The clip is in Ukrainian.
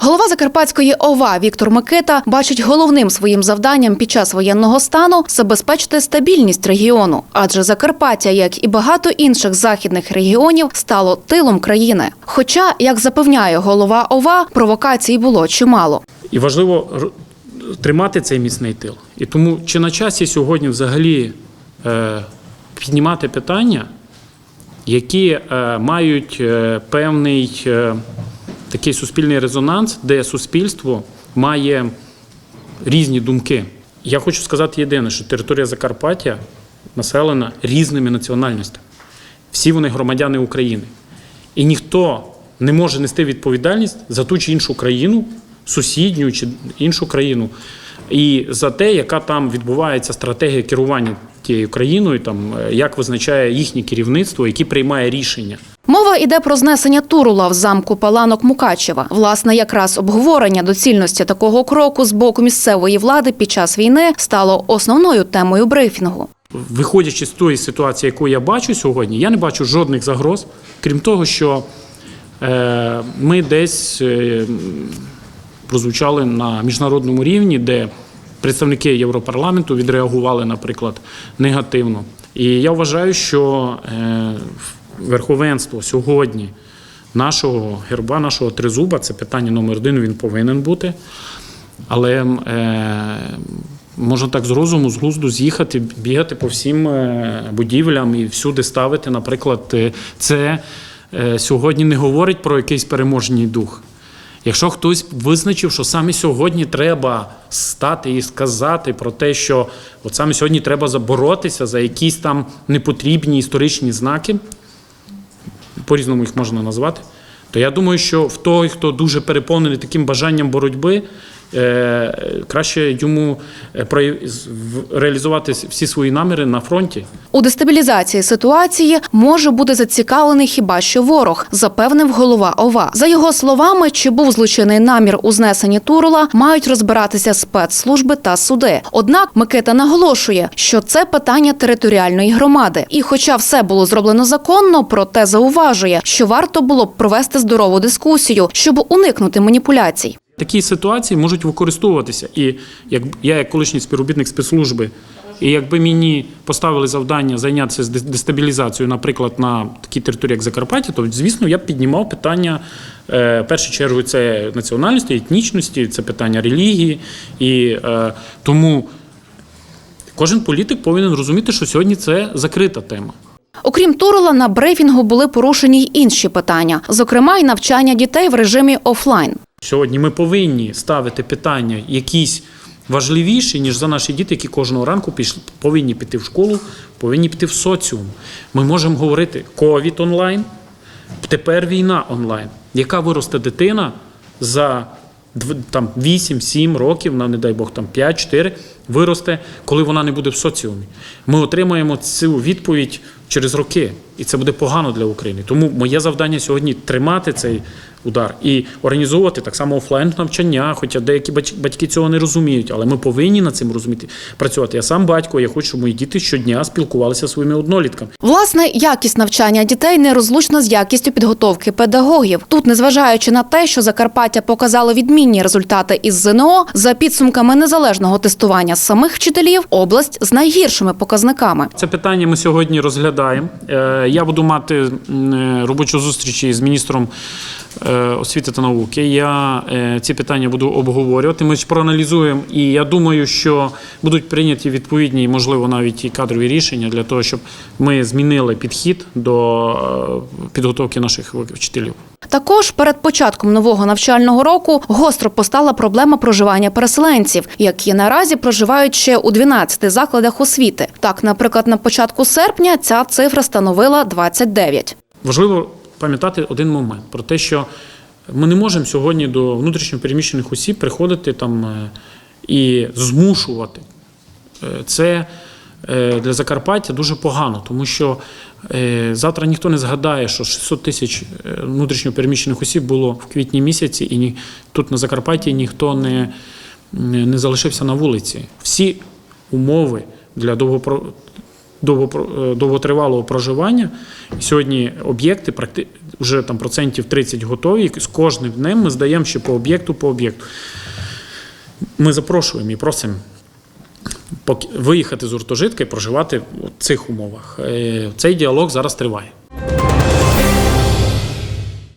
Голова Закарпатської ОВА Віктор Микита бачить головним своїм завданням під час воєнного стану забезпечити стабільність регіону, адже Закарпаття, як і багато інших західних регіонів, стало тилом країни. Хоча, як запевняє голова ОВА, провокацій було чимало. І важливо тримати цей міцний тил. І тому чи на часі сьогодні взагалі е, піднімати питання, які е, мають е, певний е, такий суспільний резонанс, де суспільство має різні думки. Я хочу сказати єдине, що територія Закарпаття населена різними національностями. Всі вони громадяни України. І ніхто не може нести відповідальність за ту чи іншу країну, сусідню чи іншу країну, і за те, яка там відбувається стратегія керування тією країною, там е, як визначає їхнє керівництво, які приймає рішення. Мова йде про знесення Турула в замку Паланок Мукачева. Власне, якраз обговорення доцільності такого кроку з боку місцевої влади під час війни стало основною темою брифінгу. Виходячи з тої ситуації, яку я бачу сьогодні, я не бачу жодних загроз, крім того, що е, ми десь е, прозвучали на міжнародному рівні, де представники Європарламенту відреагували, наприклад, негативно. І я вважаю, що е, верховенство сьогодні нашого герба, нашого тризуба це питання номер один, він повинен бути. Але е, можна так з розуму, з глузду з'їхати, бігати по всім е, будівлям і всюди ставити. Наприклад, е, це е, сьогодні не говорить про якийсь переможний дух. Якщо хтось визначив, що саме сьогодні треба стати і сказати про те, що от саме сьогодні треба заборотися за якісь там непотрібні історичні знаки, по-різному їх можна назвати, то я думаю, що в той, хто дуже переповнений таким бажанням боротьби, краще йому е, реалізувати всі свої наміри на фронті. У дестабілізації ситуації може бути зацікавлений хіба що ворог, запевнив голова ОВА. За його словами, чи був злочинний намір у знесенні Турула, мають розбиратися спецслужби та суди. Однак Микита наголошує, що це питання територіальної громади. І, хоча все було зроблено законно, проте зауважує, що варто було б провести здорову дискусію, щоб уникнути маніпуляцій. Такі ситуації можуть використовуватися. І як я, як колишній співробітник спецслужби, і якби мені поставили завдання зайнятися дестабілізацією, наприклад, на такій території, як Закарпаття, то звісно я б піднімав питання е, в першу чергу це національності, етнічності, це питання релігії. І е, тому кожен політик повинен розуміти, що сьогодні це закрита тема. Окрім Турула, на брифінгу були порушені й інші питання, зокрема й навчання дітей в режимі офлайн. Сьогодні ми повинні ставити питання якісь важливіші, ніж за наші діти, які кожного ранку пішли, повинні піти в школу, повинні піти в соціум. Ми можемо говорити ковід онлайн, тепер війна онлайн. Яка виросте дитина за там 8-7 років, на не дай Бог там 5-4, виросте, коли вона не буде в соціумі. Ми отримаємо цю відповідь через роки, і це буде погано для України. Тому моє завдання сьогодні тримати цей удар і організовувати так само офлайн навчання, хоча деякі бать- батьки цього не розуміють, але ми повинні над цим розуміти працювати. Я сам батько, я хочу, щоб мої діти щодня спілкувалися зі своїми однолітками. Власне, якість навчання дітей нерозлучна з якістю підготовки педагогів. Тут, незважаючи на те, що Закарпаття показало відмінні результати із ЗНО, за підсумками незалежного тестування самих вчителів, область з найгіршими показниками. Це питання ми сьогодні розглядаємо. Е, Я буду мати е, робочу зустріч із міністром освіти та науки. Я е, ці питання буду обговорювати. Ми проаналізуємо, і я думаю, що будуть прийняті відповідні, можливо, навіть і кадрові рішення для того, щоб ми змінили підхід до е, підготовки наших вчителів. Також перед початком нового навчального року гостро постала проблема проживання переселенців, які наразі проживають ще у 12 закладах освіти. Так, наприклад, на початку серпня ця цифра становила 29. Важливо пам'ятати один момент про те, що ми не можемо сьогодні до внутрішньопереміщених осіб приходити там е, і змушувати. Е, Це е, для Закарпаття дуже погано, тому що завтра ніхто не згадає, що 600 тисяч внутрішньопереміщених осіб було в квітні місяці, і тут на Закарпатті ніхто не, не залишився на вулиці. Всі умови для довгопро довготривалого проживання. Сьогодні об'єкти вже там процентів 30 готові. З кожним днем ми здаємо ще по об'єкту, по об'єкту. Ми запрошуємо і просимо виїхати з гуртожитка і проживати в цих умовах. Е, Цей діалог зараз триває.